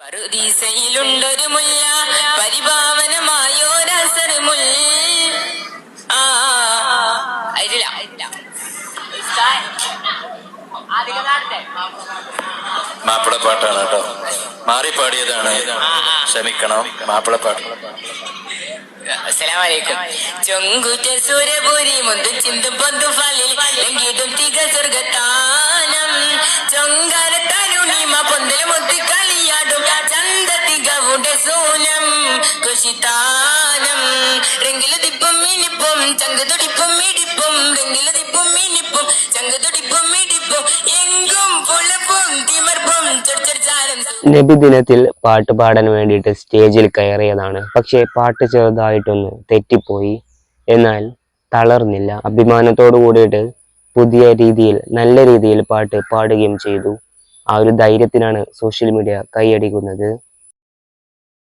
പറുദീസയിലുണ്ടൊരു മുല്ല പരിഭാവനമായോരസർ മുല്ല ആ അരില്ല മാപ്പിളപ്പാട്ടാണ് കേട്ടോ. മാറിപ്പാടിയതാണ്. ക്ഷമിക്കണം മാപ്പിളപ്പാട്ട് അസ്സലാമലൈക്കും ചൊങ്കുറ്റ സൂര്യപൂരി മുന്തും ചിന്തും പന്തും ഫലിൽ. കുശിതാനം രംഗില ദിപ്പും മിനിപ്പും ചങ്ക് തുടിപ്പും മിടിപ്പും രംഗില ദിപ്പും മിനിപ്പും ചങ്ക് തുടിപ്പും മിടിപ്പും എങ്കും പുളപ്പും തിമർപ്പും നബിദിനത്തിൽ പാട്ട് പാടാൻ വേണ്ടിയിട്ട് സ്റ്റേജിൽ കയറിയതാണ്. പക്ഷേ പാട്ട് ചെറുതായിട്ടൊന്ന് തെറ്റിപ്പോയി. എന്നാൽ തളർന്നില്ല. അഭിമാനത്തോടു കൂടിയിട്ട് പുതിയ രീതിയിൽ നല്ല രീതിയിൽ പാട്ട് പാടുകയും ചെയ്തു. ആ ഒരു ധൈര്യത്തിനാണ് സോഷ്യൽ മീഡിയ കൈയടിക്കുന്നത്.